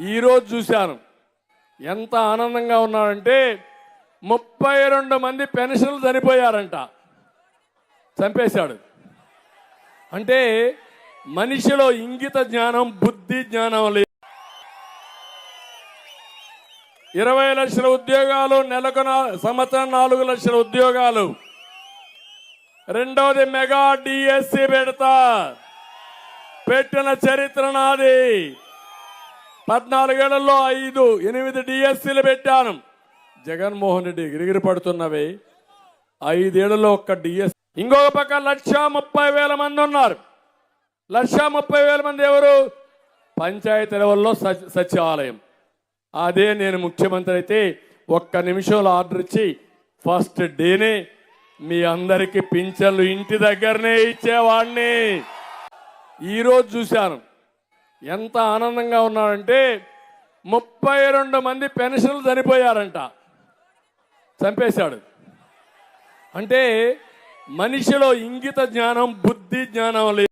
ఈరోజు చూశాను. ఎంత ఆనందంగా ఉన్నాడంటే ముప్పై రెండు మంది పెన్షన్లు చనిపోయారంట. చంపేశాడు. అంటే మనిషిలో ఇంగిత జ్ఞానం బుద్ధి జ్ఞానం లేదు. ఇరవై లక్షల ఉద్యోగాలు నెలకు సంవత్సరం నాలుగు లక్షల ఉద్యోగాలు. రెండవది మెగా డిఎస్సి పెడతా. పెట్టిన చరిత్ర నాది. పద్నాలుగేళ్ళలో ఐదు ఎనిమిది డిఎస్సీలు పెట్టాను. జగన్మోహన్ రెడ్డి గిరిగిరి పడుతున్నవి. ఐదేళ్ళలో ఒక్క డిఎస్ ఇంకొక పక్క లక్ష ముప్పై వేల మంది ఉన్నారు. లక్ష ముప్పై వేల మంది ఎవరు? పంచాయతీ లెవెల్లో సచివాలయం. అదే నేను ముఖ్యమంత్రి అయితే ఒక్క నిమిషంలో ఆర్డర్ ఇచ్చి ఫస్ట్ డేనే మీ అందరికీ పింఛన్లు ఇంటి దగ్గరనే ఇచ్చేవాడిని ఈరోజు చూశాను. ఎంత ఆనందంగా ఉన్నాడంటే ముప్పై రెండు మంది పెన్షన్లు చనిపోయారంట. చంపేశాడు. అంటే మనిషిలో ఇంగిత జ్ఞానం బుద్ధి జ్ఞానం లేదు.